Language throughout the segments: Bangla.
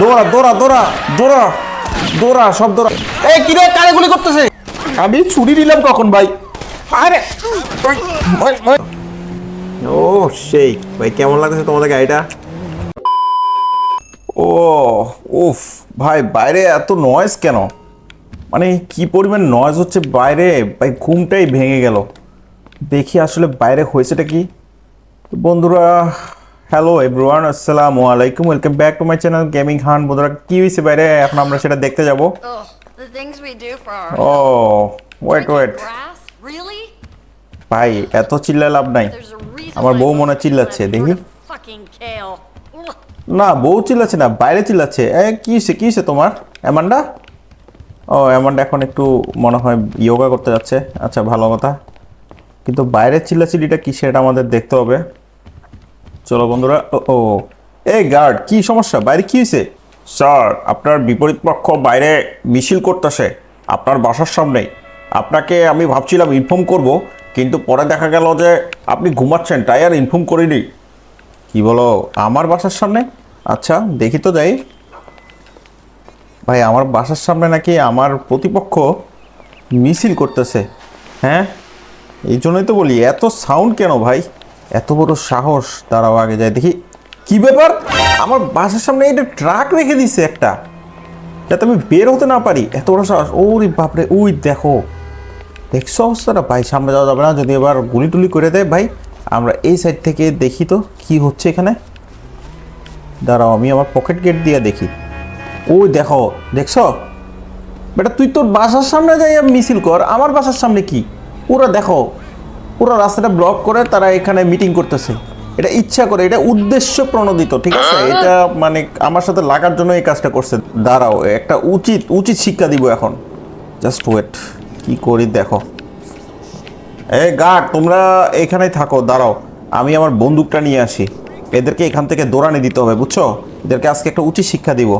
দৌড়া দৌড়া দৌড়া দৌড়া দৌড়া সব দৌড়া। এই কি রে কারে গুলি করতেছে? আমি ছুরি দিলাম কখন ভাই? আরে ওই, ওই, ওই। ও সেই ভাই কেমন লাগছে তোমাদের গাড়িটা? ও উফ ভাই বাইরে এত নয়েজ কেন? মানে কি পরিমাণ নয়েজ হচ্ছে বাইরে? ভাই ঘুমটাই ভেঙে গেল। দেখি আসলে বাইরে হয়েছেটা কি? বন্ধুরা হ্যালো এভরিওয়ান আসসালামু আলাইকুম welcome back to my channel gaming হান বন্ধুরা কি হয়েছে বাইরে এখন আমরা সেটা দেখতে যাব। ও ওয়েট ওয়েট ভাই এত চিল্লা লাভ নাই। আমার বউ মনে চিল্লাচ্ছে দেখি. না বউ চিল্লাচ্ছে না বাইরে চিল্লাচ্ছে। এ কি হয়েছে কি হয়েছে তোমার? অ্যামান্ডা? ও অ্যামান্ডা এখন একটু মনে হয় যোগা করতে যাচ্ছে। আচ্ছা ভালো কথা। কিন্তু বাইরের চিল্লাচিল্লিটা কি সেটা আমাদের দেখতে হবে। চলো বন্ধুরা ও, এই গার্ড কি সমস্যা? বাইরে কি হয়েছে স্যার আপনার বিপরীত পক্ষ বাইরে মিছিল করতেছে। আপনার বাসার সামনেই আপনাকে আমি ভাবছিলাম ইনফর্ম করব কিন্তু পরে দেখা গেল যে আপনি ঘুমাচ্ছেন তাই আর ইনফর্ম করিনি। কি বলো আমার বাসার সামনে? আচ্ছা দেখি তো যাই। ভাই আমার বাসার সামনে নাকি আমার প্রতিপক্ষ মিছিল করতেছে। হ্যাঁ? এই জন্যই তো বলি এত সাউন্ড কেন ভাই? এত বড় সাহস তারাও আগে যায় দেখি। কি ব্যাপার? আমার বাসার সামনে এটা ট্রাক রেখে দিছে একটা। যাতে আমি বের হতে না পারি। এত বড় সাহস। ওরে বাপরে, ওই দেখো। দেখছ অবস্থাটা? ভাই, সামনে যাওয়া যাবে না। যদি এবার গুলি টুলি করে দেয়, ভাই, আমরা এই সাইড থেকে দেখি তো কি হচ্ছে এখানে। দাঁড়াও, আমি আমার পকেট গেট দিয়ে দেখি। ওই দেখো, দেখছ? বেটা, তুই তোর বাসার সামনে যাই মিছিল কর। আমার বাসার সামনে কি? ওরা দেখো। পুরো রাস্তাটা ব্লক করে তারা এখানে মিটিং করতেছে। এটা ইচ্ছা করে এটা উদ্দেশ্য প্রণোদিত ঠিক আছে? এটা মানে আমার সাথে লাগার জন্য এই কাজটা করছে। দাঁড়াও একটা উচিত উচিত শিক্ষা দিব এখন। জাস্ট ওয়েট কি করি দেখো। এ গার্ড তোমরা এখানেই থাকো দাঁড়াও। আমি আমার বন্দুকটা নিয়ে আসি। এদেরকে এখান থেকে দৌড়ানি দিতে হবে বুঝছ? এদেরকে আজকে একটা উচিত শিক্ষা দিব।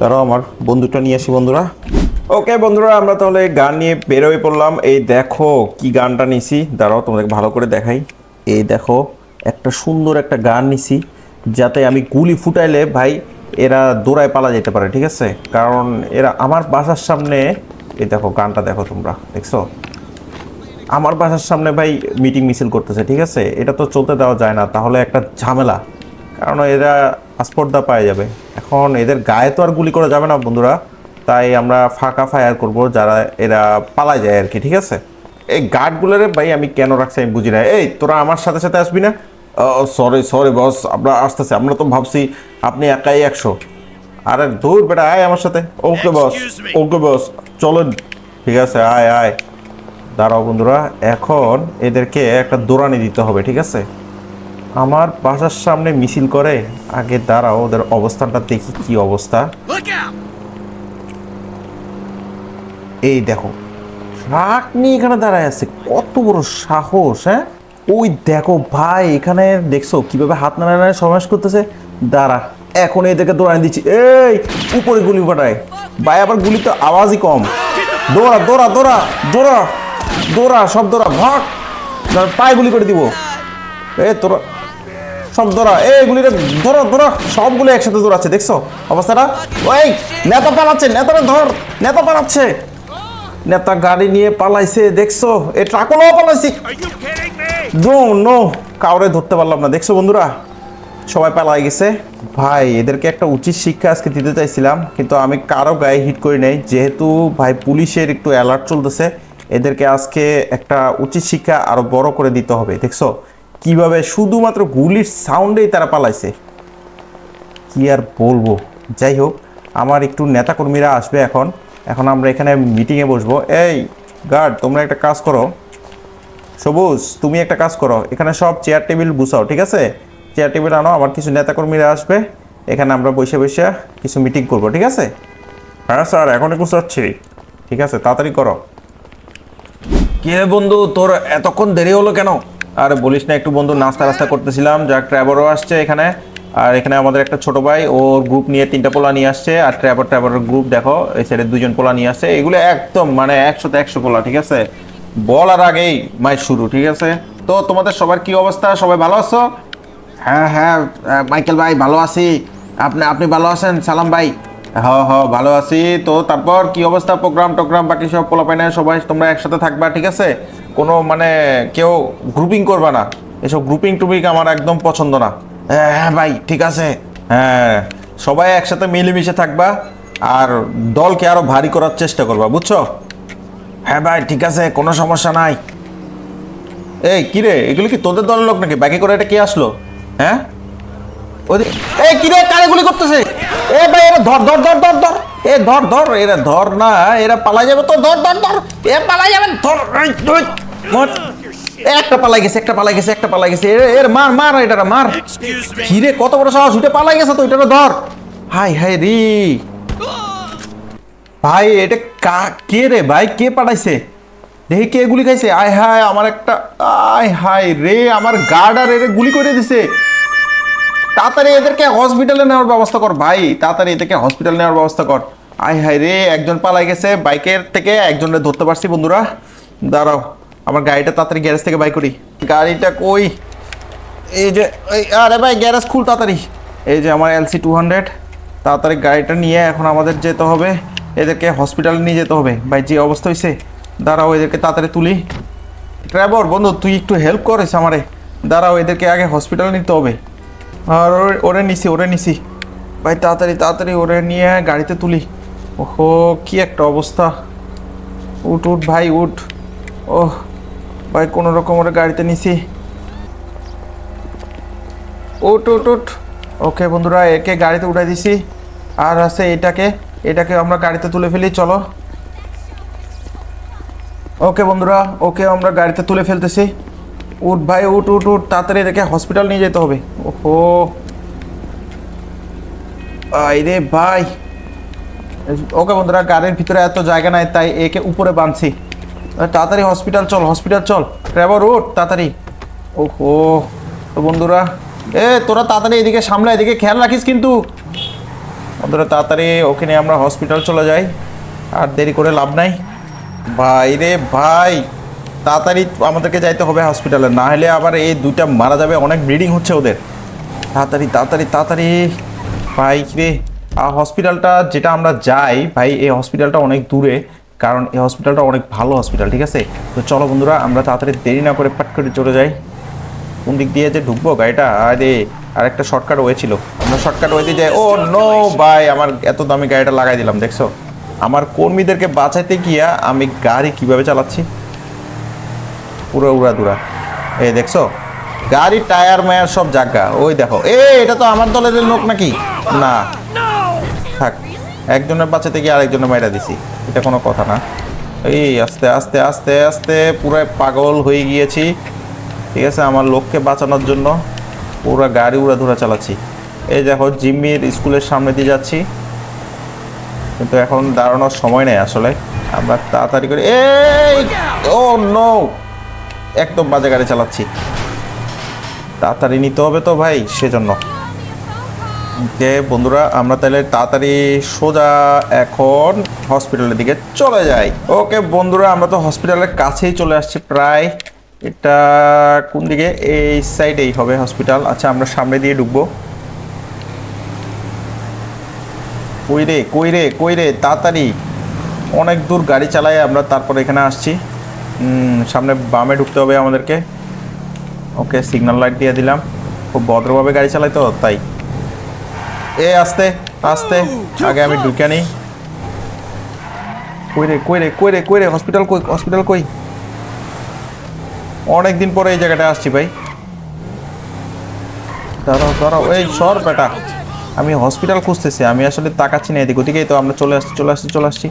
দাঁড়াও আমার বন্দুকটা নিয়ে আসি বন্ধুরা। ওকে বন্ধুরা, আমরা তাহলে গান নিয়ে বেরোয় পড়লাম। এই দেখো কি গানটা নিছি। দাঁড়াও, তোমাদেরকে ভালো করে দেখাই। এই দেখো, একটা সুন্দর একটা গান নিছি, যাতে আমি গুলি ফুটাইলে ভাই এরা দৌড়ায় পালা যেতে পারে, ঠিক আছে? কারণ এরা আমার বাসার সামনে, এই দেখো গানটা দেখো তোমরা, দেখছ? আমার বাসার সামনে ভাই মিটিং মিছিল করতেছে, ঠিক আছে? এটা তো চলতে দেওয়া যায় না, তাহলে একটা ঝামেলা। কারণ এরা পাসপোর্টটা পাওয়া যাবে। এখন এদের গায়ে তো আর গুলি করা যাবে না, বন্ধুরা। তাই আমরা ফাঁকা ফায়ার করব যারা এরা পালায় যায় আর কি ঠিক আছে? এই গার্ডগুলোরে ভাই আমি কেন রাখছি আমি বুঝি না। এই তোরা আমার সাথে সাথে আসবি না? সরি সরি বস আমরা আসতেছি আমরা তো ভাবছি আপনি একাই একশো। আরে দূর বেটা আয় আমার সাথে। ওকে বস ওকে বস চলুন। ঠিক আছে আয় আয়। দাঁড়াও বন্ধুরা এখন এদেরকে একটা দৌড়ানি দিতে হবে ঠিক আছে? আমার বাসার সামনে মিছিল করে আগে দাঁড়াও ওদের অবস্থানটা দেখি কি অবস্থা! এই দেখো ট্রাক নিয়ে এখানে দাঁড়ায় আছে কত বড় সাহস হ্যাঁ? ওই দেখো ভাই এখানে দেখছ কীভাবে হাত নাড়ায় নাড়ায় সমাবেশ করতেছে? দাঁড়া এখন এদেরকে দৌড়ানি দিচ্ছি। এই উপরে গুলি পাঠায়। ভাই আবার গুলি তো আওয়াজই কম। দৌড়া দৌড়া দৌড়া দৌড়া দৌড়া সব দৌড়া ভাগ। দাঁড়া, পায়ে গুলি করে দিব। এ তোরা সব দৌড়া। এই গুলিটা ধরো ধরো সবগুলো একসাথে দৌড়াচ্ছে দেখছ অবস্থাটা? ওই নেতা পালাচ্ছে নেতারা ধর নেতা পালাচ্ছে। নেতা গাড়ি নিয়ে পালাইছে দেখছ? এ ট্রাকও পালাইছি? নো নো কাউরে ধরতে পারলাম না। দেখছ বন্ধুরা সবাই পালাই গেছে। ভাই এদেরকে একটা উচিত শিক্ষা আজকে দিতে চাইছিলাম কিন্তু আমি কারও গায়ে হিট করি নাই। যেহেতু ভাই পুলিশের একটু অ্যালার্ট চলতেছে এদেরকে আজকে একটা উচিত শিক্ষা আরও বড় করে দিতে হবে। দেখছ? কীভাবে শুধুমাত্র গুলির সাউন্ডেই তারা পালাইছে? কি আর বলব? যাই হোক আমার একটু নেতাকর্মীরা আসবে এখন। এখন আমরা এখানে মিটিংয়ে বসবো। এই গার্ড তোমরা একটা কাজ করো। সবুজ, তুমি একটা কাজ করো। এখানে সব চেয়ার টেবিল বুঝাও ঠিক আছে? চেয়ার টেবিল আনো আমার কিছু নেতাকর্মীরা আসবে। এখানে আমরা বসে বসে কিছু মিটিং করব, ঠিক আছে? হ্যাঁ স্যার এখন একটু চাচ্ছি ঠিক আছে, তাড়াতাড়ি করো। কে বন্ধু, তোর এতক্ষণ দেরি হলো কেন? আর বলিস না, একটু বন্ধু নাস্তা রাস্তা করতেছিলাম যাক ট্র্যাভারও আসছে এখানে। আর এখানে আমাদের একটা ছোট ভাই ওর গ্রুপ নিয়ে তিনটা পোলা নিয়ে আসছে আর ট্র্যাভার ট্র্যাভারের গ্রুপ দেখো এই সাইডে দুজন পোলা নিয়ে আসছে। এগুলো একদম মানে একশোতে একশো পোলা ঠিক আছে? বলার আগেই মাই শুরু ঠিক আছে? তো তোমাদের সবার কি অবস্থা? সবাই ভালো আছো? হ্যাঁ হ্যাঁ মাইকেল ভাই ভালো আছি। আপনি আপনি ভালো আছেন? সালাম ভাই। হ হ ভালো আছি। তো তারপর কি অবস্থা? প্রোগ্রাম টোগ্রাম বাকি সব পোলাপাইনে সবাই তোমরা একসাথে থাকবা ঠিক আছে? কোনো মানে কেউ গ্রুপিং করবা না। এসব গ্রুপিং টুপিং আমার একদম পছন্দ না। হ্যাঁ ভাই, ঠিক আছে। হ্যাঁ সবাই একসাথে মিলেমিশে থাকবা আর দলকে আরও ভারী করার চেষ্টা করবা, বুঝছ? হ্যাঁ ভাই, ঠিক আছে, কোনো সমস্যা নাই। এই কিরে এগুলো কি তোদের দলের লোক নাকি? ব্যাগে করে এটা কে আসলো? হ্যাঁ? ওদের এই কিরে কারে গুলি করতেছে? এ ভাই, এরা ধর ধর ধর ধর ধর। এ, ধর ধর, এরা ধর না, এরা পালা যাবে তো, ধর ধর ধর। এ পালা যাবে ধর। একটা পালাই গেছে একটা পালাই গেছে একটা পালাই গেছে। এর- মার মার এটারা মার। কিরে কত বড় সাহস উঠে পালাই গেছে তো এটারা ধর। হাই হাই রে। ভাই এটা কা কে রে ভাই? কে পাঠাইছে দেখি কে গুলি খাইছে। আয় হায় আমার একটা আয় হায় রে আমার গার্ডার এর গুলি করে দিছে। তাড়াতাড়ি এদেরকে হসপিটালে নেওয়ার ব্যবস্থা কর ভাই। তাড়াতাড়ি এদেরকে হসপিটালে নেওয়ার ব্যবস্থা কর। আয় হায় রে একজন পালাই গেছে। বাইকের থেকে একজনের ধরতে পারছি বন্ধুরা। দাঁড়াও। আমার গাড়িটা তাড়াতাড়ি গ্যারেজ থেকে বাই করি। গাড়িটা কই? এই যে আরে ভাই গ্যারেজ খুল তাড়াতাড়ি। এই যে আমার এলসি টু হান্ড্রেড তাড়াতাড়ি গাড়িটা নিয়ে এখন আমাদের যেতে হবে। এদেরকে হসপিটালে নিয়ে যেতে হবে। ভাই, যে অবস্থা হয়েছে দাঁড়াও, এদেরকে তাড়াতাড়ি তুলি। ড্রাইভার বন্ধু, তুই একটু হেল্প করিস আমারে। দাঁড়াও, এদেরকে আগে হসপিটালে নিতে হবে। আর ওরে নিছি ওরে নিছি। ভাই, তাড়াতাড়ি তাড়াতাড়ি ওরে নিয়ে গাড়িতে তুলি। ওহো, কি একটা অবস্থা। উঠ উঠ, ভাই, উঠ। ওহ। ভাই কোনো রকম ওরে গাড়িতে নিছি। উঠ উঠ উঠ। ওকে বন্ধুরা, একে গাড়িতে উঠাই দিছি। আর আছে এটাকে। এটাকে আমরা গাড়িতে তুলে ফেলি, চলো। ওকে বন্ধুরা, ওকে আমরা গাড়িতে তুলে ফেলতেছি। উঠ ভাই, উঠ উঠ উঠ। তাড়াতাড়ি এটাকে হসপিটাল নিয়ে যেতে হবে। ওহো। আই রে ভাই। ওকে বন্ধুরা, গাড়ির ভিতরে এত জায়গা নাই, তাই একে উপরে বাঁধছি। তাড়াতাড়ি হসপিটাল চল হসপিটাল চল। ট্রাভেল রোড তাড়াতাড়ি। ওহো, তো বন্ধুরা, এ, তোরা তাড়াতাড়ি এদিকে সামলা, এদিকে খেয়াল রাখিস কিন্তু। বন্ধুরা, তাড়াতাড়ি ওখানে আমরা হসপিটাল চলে যাই। আর দেরি করে লাভ নাই। ভাই রে ভাই, তাড়াতাড়ি আমাদেরকে যাইতে হবে হসপিটালে না হলে আবার এই দুইটা মারা যাবে, অনেক ব্লিডিং হচ্ছে ওদের। তাড়াতাড়ি তাড়াতাড়ি তাড়াতাড়ি। ভাই রে আর হসপিটালটা যেটা আমরা যাই, ভাই, এই হসপিটালটা অনেক দূরে। কারণ এই হসপিটালটা অনেক ভালো হসপিটাল ঠিক আছে? তো চলো বন্ধুরা, আমরা তাড়াতাড়ি দেরি না করে পাট করে চলে যাই। কোন দিক দিয়ে যে ঢুকবো গাড়িটা? আরে আর একটা শর্টকাট ওয়ে ছিল। আমরা শর্টকাট ওয়ে দিয়ে যাই। ও নো ভাই, আমার এত দামি গাড়িটা লাগাই দিলাম, দেখছ? আমার কর্মীদেরকে বাঁচাইতে গিয়া আমি গাড়ি কীভাবে চালাচ্ছি? পুরো উড়াদুরা। এই দেখছ? গাড়ি, টায়ার, মায়ার সব জায়গা ওই দেখো। এ এটা তো আমার দলের লোক নাকি? না। থাক। একজনের বাঁচাতে গিয়ে আরেকজনের মাইরা দিছি। এটা কোনো কথা না। এই আস্তে আস্তে আস্তে আস্তে পুরো পাগল হয়ে গিয়েছি। ঠিক আছে, আমার লোককে বাঁচানোর জন্য পুরো গাড়ি উড়া ধুরা চালাচ্ছি। এই দেখো, জিম্মির স্কুলের সামনে দিয়ে যাচ্ছি। কিন্তু এখন দাঁড়ানোর সময় নেই আসলে। আমরা তাড়াতাড়ি করে এই! ও নো একদম বাজে গাড়ি চালাচ্ছি। তাড়াতাড়ি নিতে হবে তো ভাই, সেজন্য। যে বন্ধুরা, আমরা তাহলে তাড়াতাড়ি সোজা এখন হসপিটালের দিকে চলে যাই। ওকে বন্ধুরা, আমরা তো হসপিটালের কাছেই চলে আসছি প্রায়। এটা কোন দিকে? এই সাইডেই হবে হসপিটাল আচ্ছা আমরা সামনে দিয়ে ঢুকবো। কই রে কই রে কই রে, তাড়াতাড়ি। অনেক দূর গাড়ি চালাই আমরা, তারপর এখানে আসছি। সামনে বামে ঢুকতে হবে আমাদেরকে। ওকে সিগন্যাল লাইট দিয়ে দিলাম। খুব ভদ্রভাবে গাড়ি চালাই তো, তাই। এ, আস্তে আস্তে। আগে আমি ঢুকে নিই কই রে কই রে কই রে কই রে হসপিটাল কই হসপিটাল কই? অনেক দিন পরে এই জায়গাটা আসছি ভাই। দাঁড়াও দাঁড়াও। এই সর বেটা। আমি হসপিটাল খুঁজতেছি, আমি আসলে তাকাচ্ছি না এদিক ওদিকেই তো আমরা চলে আসছি চলে আসছি চলে আসছি।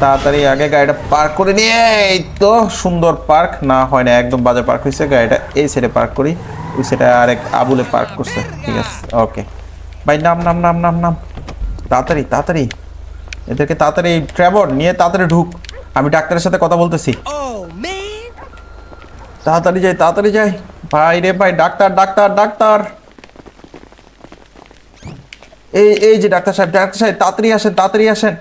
তাড়াতাড়ি আগে গাড়িটা পার্ক করে নিয়ে এই তো সুন্দর পার্ক। না, হয় না, একদম বাজে পার্ক হয়েছে। গাড়িটা এই সাইডে পার্ক করি। ওই সাইডে আরেক আবুলে পার্ক করছে। ঠিক আছে ওকে ভাই, নাম নাম নাম নাম নাম। তাড়াতাড়ি তাড়াতাড়ি। এদেরকে তাড়াতাড়ি ট্রাভর নিয়ে তাড়াতাড়ি ঢুক। আমি ডাক্তারের সাথে কথা বলতেছি। তাড়াতাড়ি যাই তাড়াতাড়ি যাই। ভাই রে ভাই, ডাক্তার ডাক্তার ডাক্তার। এই এই যে ডাক্তার সাহেব ডাক্তার সাহেব, তাড়াতাড়ি আসেন তাড়াতাড়ি আসেন।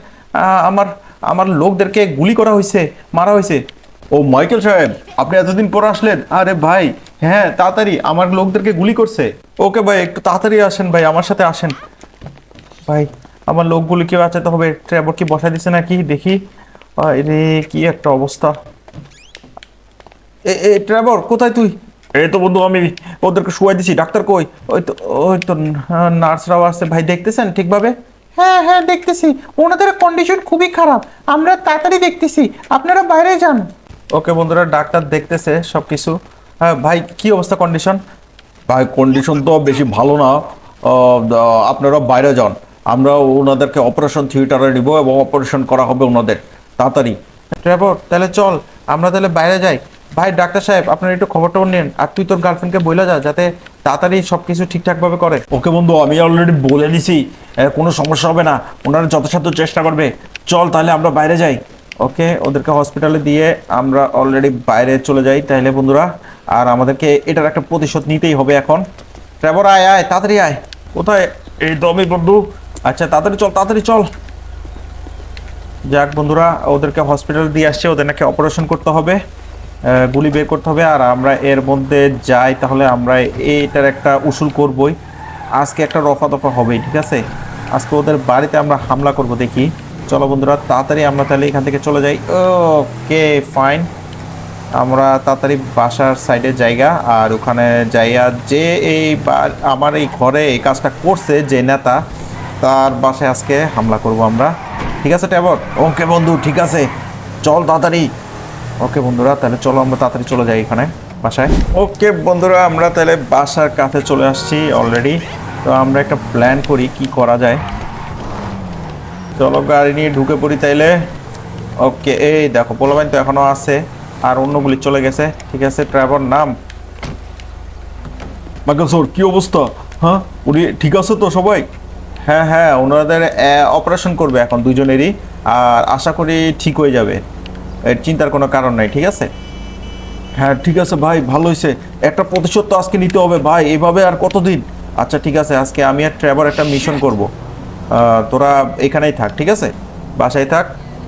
আমার আমার লোকদেরকে গুলি করা হয়েছে, মারা হয়েছে। ও মাইকেল সাহেব, আপনি এতদিন পর আসলেন। আরে ভাই হ্যাঁ তাড়াতাড়ি আমার লোকদেরকে গুলি করছে। ওকে ভাই একটু তাড়াতাড়ি আসেন ভাই আমার সাথে আসেন। ভাই আমার লোকগুলিকে বাঁচাতে হবে ট্র্যাবর কি বসাই দিছে নাকি? দেখি। রে কি একটা অবস্থা। এ ট্র্যাবর কোথায় তুই? এই তো বন্ধু আমি ওদেরকে শুয়াই দিছি ডাক্তার কই? ওই তো ওই তো নার্সরাও আসছে ভাই দেখতেছেন ঠিকভাবে? হ্যাঁ হ্যাঁ দেখতেছি। ওনাদের কন্ডিশন খুবই খারাপ। আমরা তাড়াতাড়ি দেখতেছি। আপনারা বাইরে যান। ওকে বন্ধুরা ডাক্তার দেখতেছে সব কিছু হ্যাঁ ভাই কি অবস্থা কন্ডিশন ভাই কন্ডিশন তো বেশি ভালো না। আপনারা বাইরে যান। আমরা ওনাদেরকে অপারেশন থিয়েটারে নিব এবং অপারেশন করা হবে ওনাদের। তাড়াতাড়ি। ট্রেভর তাহলে চল আমরা তাহলে বাইরে যাই। ভাই ডাক্তার সাহেব আপনারা একটু খবর টবর নেন আর তুই তোর গার্লফ্রেন্ডকে বলে যা যাতে তাড়াতাড়ি সব কিছু ঠিকঠাকভাবে করে। ওকে বন্ধু আমি অলরেডি বলে দিছি কোনো সমস্যা হবে না। ওনারা যথাসাধ্য চেষ্টা করবে। চল তাহলে আমরা বাইরে যাই। ওকে ওদেরকে হসপিটালে দিয়ে আমরা অলরেডি বাইরে চলে যাই। তাহলে বন্ধুরা আর আমাদেরকে এটার একটা প্রতিশোধ নিতেই হবে এখন। ট্রেভর আয় আয় তাড়াতাড়ি আয়। কোথায়? এই আমি বন্ধু। আচ্ছা তাড়াতাড়ি চল তাড়াতাড়ি চল। যাক বন্ধুরা ওদেরকে হসপিটাল দিয়ে আসছে ওদের নাকি অপারেশন করতে হবে গুলি বের করতে হবে। আর আমরা এর মধ্যে যাই তাহলে আমরা এইটার একটা উসুল করবই। আজকে একটা রফা দফা হবেই ঠিক আছে? আজকে ওদের বাড়িতে আমরা হামলা করব দেখি। চলো বন্ধুরা তাড়াতাড়ি আমরা তাহলে এখান থেকে চলে যাই। Okay fine. আমরা তাড়াতাড়ি বাসার সাইডে জায়গা আর ওখানে যাইয়া যে এই আমার এই ঘরে এই কাজটা করছে যে নেতা তার বাসায় আজকে হামলা করব আমরা। ঠিক আছে ট্যাবর? ওকে বন্ধু ঠিক আছে। চল তাড়াতাড়ি। ওকে বন্ধুরা তাহলে চলো আমরা তাড়াতাড়ি চলে যাই এখানে বাসায়। ওকে বন্ধুরা আমরা তাহলে বাসার কাছে চলে আসছি অলরেডি। তো আমরা একটা প্ল্যান করি কি করা যায়। চলো গাড়ি নিয়ে ঢুকে পড়ি তাইলে। ওকে এই দেখো পোলাবাইন তো এখনও আছে। আর অন্যগুলি চলে গেছে। ঠিক আছে ট্রাভর নাম? মাকাসর কি অবস্থা? হ্যাঁ উনি ঠিক আছে তো সবাই? হ্যাঁ হ্যাঁ ওনাদের অপারেশন করবে এখন দুজনেরই। আর আশা করি ঠিক হয়ে যাবে। এর চিন্তার কোনো কারণ নাই ঠিক আছে? হ্যাঁ ঠিক আছে ভাই ভালো হয়েছে। একটা প্রতিশোধ তো আজকে নিতে হবে ভাই এভাবে আর কতদিন? আচ্ছা ঠিক আছে আজকে আমি আর ট্রেভার একটা মিশন করব। তোরা এখানেই থাক ঠিক আছে? বাসায় থাক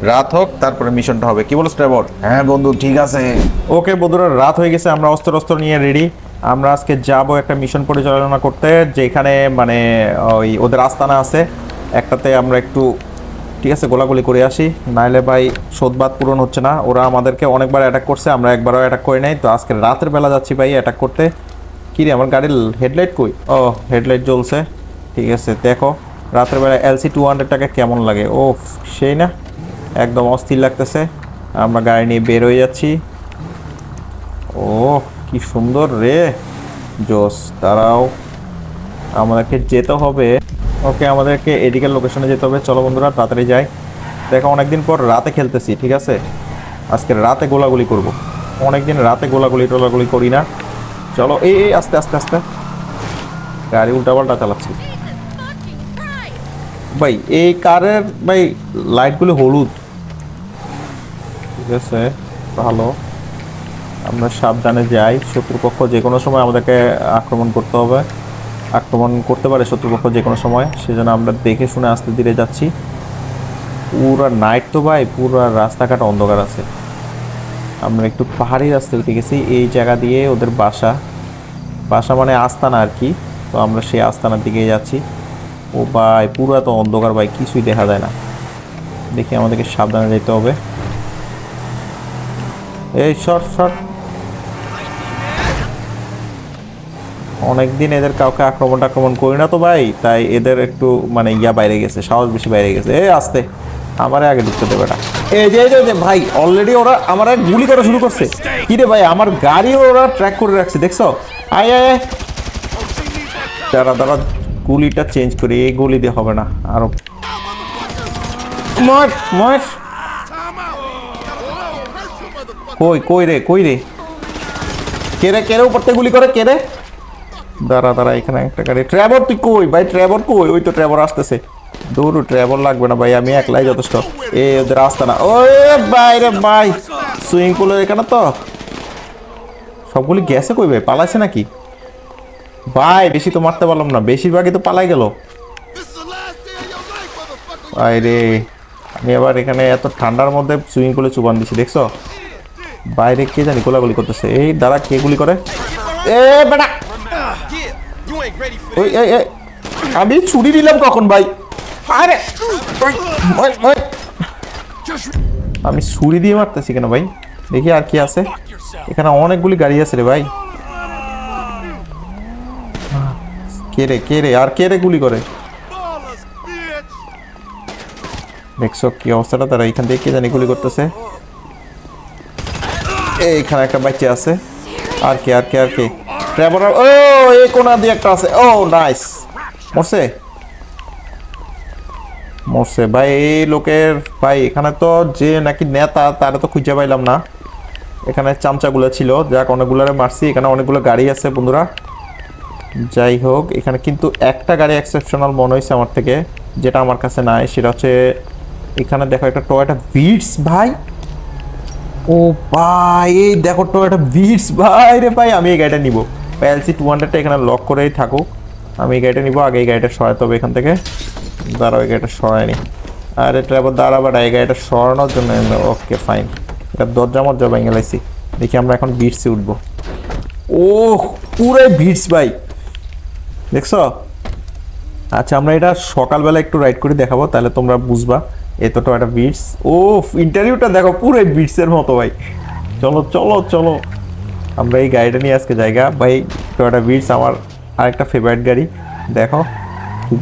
রাত হোক তারপরে মিশনটা হবে। কি বলিস ট্রেভর? হ্যাঁ বন্ধু ঠিক আছে। ওকে বন্ধুরা রাত হয়ে গেছে আমরা অস্ত্র অস্ত্র নিয়ে রেডি আমরা আজকে যাব একটা মিশন পরিচালনা করতে যেখানে মানে ওই ওদের আস্তানা আছে। একটাতে আমরা একটু ঠিক আছে গোলাগুলি করে আসি। নাইলে ভাই সোদবাদ পূরণ হচ্ছে না। ওরা আমাদেরকে অনেকবার অ্যাটাক করছে আমরা একবারও অ্যাটাক করি নাই। তো আজকে রাতের বেলা যাচ্ছি ভাই অ্যাটাক করতে। কি রে আমার গাড়ির হেডলাইট কই? ও হেডলাইট জ্বলছে। ঠিক আছে দেখো। রাতের বেলা এলসি টু হান্ড্রেড টাকা কেমন লাগে? ও সেই না। একদম অস্থির লাগতেছে। আমরা গাড়ি নিয়ে বের হয়ে যাচ্ছি। ও কি সুন্দর রে। জোস তারাও আমাদেরকে যেতে হবে। ওকে, আমাদেরকে এদিকের লোকেশনে যেতে হবে। চলো বন্ধুরা, তাড়াতাড়ি যাই। দেখো, অনেকদিন পর রাতে খেলতেছি, ঠিক আছে? আজকে রাতে গোলাগুলি করব। অনেকদিন রাতে গোলাগুলি টোলাগুলি করি না। চলো এই, আস্তে আস্তে আস্তে। গাড়ি উল্টাপাল্টা চালাচ্ছি। ভাই, এই কারের, ভাই লাইটগুলো হলুদ। ঠিক আছে, ভালো। আমরা সাবধানে যাই। শত্রুপক্ষ যে কোনো সময় আমাদেরকে আক্রমণ করতে হবে। আক্রমণ করতে পারে শত্রুপক্ষ যে কোনো সময়। সেজন্য আমরা দেখে শুনে আস্তে ধীরে যাচ্ছি। পুরা নাইট তো ভাই, পুরো রাস্তাঘাট অন্ধকার আছে। আমরা একটু পাহাড়ি রাস্তায় উঠে গেছি। এই জায়গা দিয়ে ওদের বাসা। বাসা মানে আস্তানা আর কি। তো আমরা সেই আস্তানার দিকে যাচ্ছি। ও ভাই পুরো তো অন্ধকার ভাই কিছুই দেখা যায় না। দেখি আমাদেরকে সাবধানে যেতে হবে। এই শর্ট শর্ট অনেকদিন এদের কাউকে আক্রমণ আক্রমণ করি না তো ভাই তাই এদের একটু মানে ইয়া বাইরে গেছে সাহস বেশি বাইরে গেছে। এই আসতে। আমারে আগে ঢুকতে দেবে না। এই যে যে, ভাই অলরেডি ওরা আমার গুলি করা শুরু করছে। কি রে ভাই আমার গাড়ি ওরা ট্র্যাক করে রাখছে দেখছ? আয় আয় আয়। দাঁড়া দাঁড়া গুলিটা চেঞ্জ করি, এই গুলি দিয়ে হবে না, আরও। মর মর কই কই রে কই রে? কে রে, কে উপর থেকে গুলি করে, কে রে? দাঁড়া দাঁড়া, এখানে একটা গাড়ি। ট্র্যাভর তুই কই ভাই? ট্র্যাভর কই? ওই তো ট্র্যাভর আসতেছে। দূর ট্র্যাভর লাগবে না ভাই, আমি একলাই যথেষ্ট। এ, ওদের আসতে না। ওই ভাই রে, ভাই। সুইমিং পুলের এখানে তো। সবগুলি গ্যাসে কই ভাই? পালাইছে নাকি? ভাই, বেশি তো মারতে পারলাম না, বেশিরভাগই তো পালাই গেল। রে, আমি আবার এখানে এত ঠান্ডার মধ্যে সুইমিং পুলে চুবান দিছি, দেখছ? বাইরে কে জানি গোলাগুলি করতেছে। এই দাঁড়া কে গুলি করে? এ ওই আমি ছুরি নিলাম কখন, ভাই? আরে। আমি ছুরি দিয়ে মারতেছি কেন, ভাই? দেখি আর কি আছে। এখানে অনেকগুলি গাড়ি আছে রে, ভাই। কে রে কে রে আর কে রে গুলি করে। দেখছ কি অবস্থাটা? তারা এখান থেকে কে জানি গুলি করতেছে। এইখানে একটা বাচ্চা আছে। আর কে আর কে আর কে? ট্রাভেলার, ও এই কোনা দিয়ে একটা আছে। ও, নাইস। মরছে? মরছে। ভাই, এই লোকের, ভাই, এখানে তো যে নাকি নেতা, তারা তো খুঁজে পাইলাম না। এখানে চামচাগুলো ছিল। যাক, অনেকগুলোরে মারছি। এখানে অনেকগুলো গাড়ি আছে, বন্ধুরা। যাই হোক, এখানে কিন্তু একটা গাড়ি এক্সেপশনাল মনে হয়েছে আমার থেকে, যেটা আমার কাছে নাই, সেটা হচ্ছে এখানে দেখো একটা টয়টা বিটস ভাই। ও ভাই, এই দেখো টয়টা বিটস ভাই রে ভাই, আমি এই গাড়িটা নিব। এলসি টু হান্ড্রেডটা এখানে লক করেই থাকুক। আমি এই গাড়িটা নিব, আগে এই গাড়িটা সরাতে হবে এখান থেকে দাঁড়াও, এই গাড়িটা সরায়নি আরে ড্রাইভার দাঁড়াবার এই গাড়িটা সরানোর জন্য ওকে ফাইন এটা দরজা মরজা ভেঙে লাইছি। দেখি আমরা এখন বিটসে উঠবো। ও পুরো বিটস ভাই। দেখছ? আচ্ছা আমরা এটা সকালবেলা একটু রাইড করে দেখাবো, তাহলে তোমরা বুঝবা। এত তো একটা বিটস ও ইন্টারভিউটা দেখো, পুরো বিটসের মতো ভাই। চলো চলো চলো। আমরা এই গাড়িটা নিয়ে আজকে জায়গা। ভাই টয়োটা বিটস আমার আরেকটা ফেভারিট গাড়ি। দেখো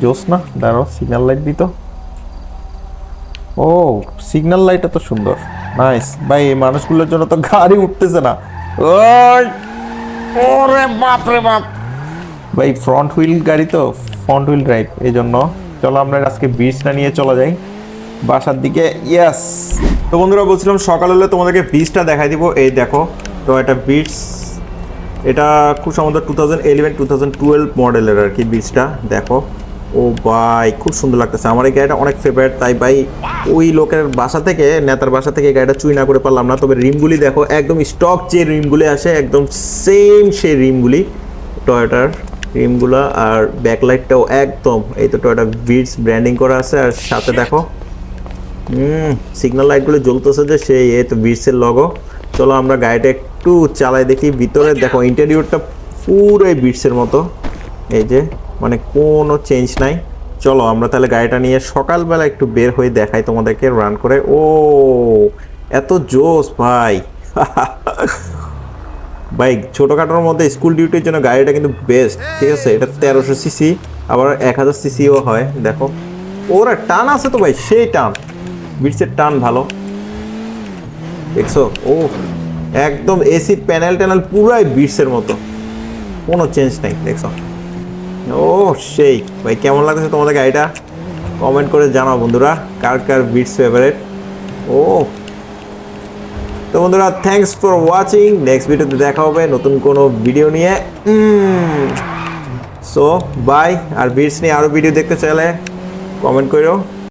জোস না? দাঁড়াও সিগন্যাল লাইট দিত। ও সিগন্যাল লাইটটা তো সুন্দর। নাইস ভাই, এই মানুষগুলোর জন্য তো গাড়ি উঠতেছে না। ওরে বাপ রে বাপ! ভাই ফ্রন্ট হুইল গাড়ি তো ফ্রন্ট হুইল ড্রাইভ এই জন্য চলো আমরা আজকে বিচটা নিয়ে চলে যাই। বাসার দিকে ইয়াস তো বন্ধুরা, বলছিলাম সকাল হলে তোমাদেরকে বিচটা দেখাই দিব। এই দেখো, তো এটা বিটস এটা খুব সম্ভবত two thousand eleven two thousand twelve মডেলের আর কি বিচটা দেখো, ও ভাই, খুব সুন্দর লাগতেছে। আমার এই গাড়িটা অনেক ফেভারিট তাই ভাই, ওই লোকের বাসা থেকে, নেতার বাসা থেকে এই গাড়িটা চুই না করে পারলাম না। তবে রিমগুলি দেখো, একদম স্টক যে রিমগুলি আসে, একদম সেম সেই রিমগুলি টয়োটার রিমগুলো আর ব্যাকলাইটটাও একদম। এই তো টয়োটা বিটস ব্র্যান্ডিং করা আছে আর সাথে দেখো। হুম সিগন্যাল লাইটগুলো জ্বলতেছে যে সেই এই তো বিটসের লগো চলো আমরা গাড়িটা একটু চালাই দেখি। ভিতরে দেখো ইন্টেরিয়রটা পুরোই বিটসের মতো। এই যে মানে কোনো চেঞ্জ নাই। চলো আমরা তাহলে গাড়িটা নিয়ে সকালবেলা একটু বের হয়ে দেখাই তোমাদেরকে রান করে। ও এত জোস ভাই। বাইক ছোটোখাটোর মধ্যে স্কুল ডিউটির জন্য গাড়িটা কিন্তু বেস্ট ঠিক আছে? এটা তেরোশো সিসি আবার এক হাজার সিসিও হয়, দেখো। ওরা টান আছে তো ভাই, সেই টান। বিটসের টান ভালো। দেখছ? ও, একদম এসি প্যানেল ট্যানেল পুরাই বিটসের মতো। কোনো চেঞ্জ নেই, দেখছ? ও, সেই। ভাই, কেমন লাগছে তোমাদের গাড়িটা? কমেন্ট করে জানাও বন্ধুরা, কার কার বিটস ফেভারেট ও তো বন্ধুরা থ্যাংকস ফর ওয়াচিং নেক্সট ভিডিওতে দেখা হবে নতুন কোনো ভিডিও নিয়ে। সো বাই আর বিটস নিয়ে আরও ভিডিও দেখতে চাইলে কমেন্ট করো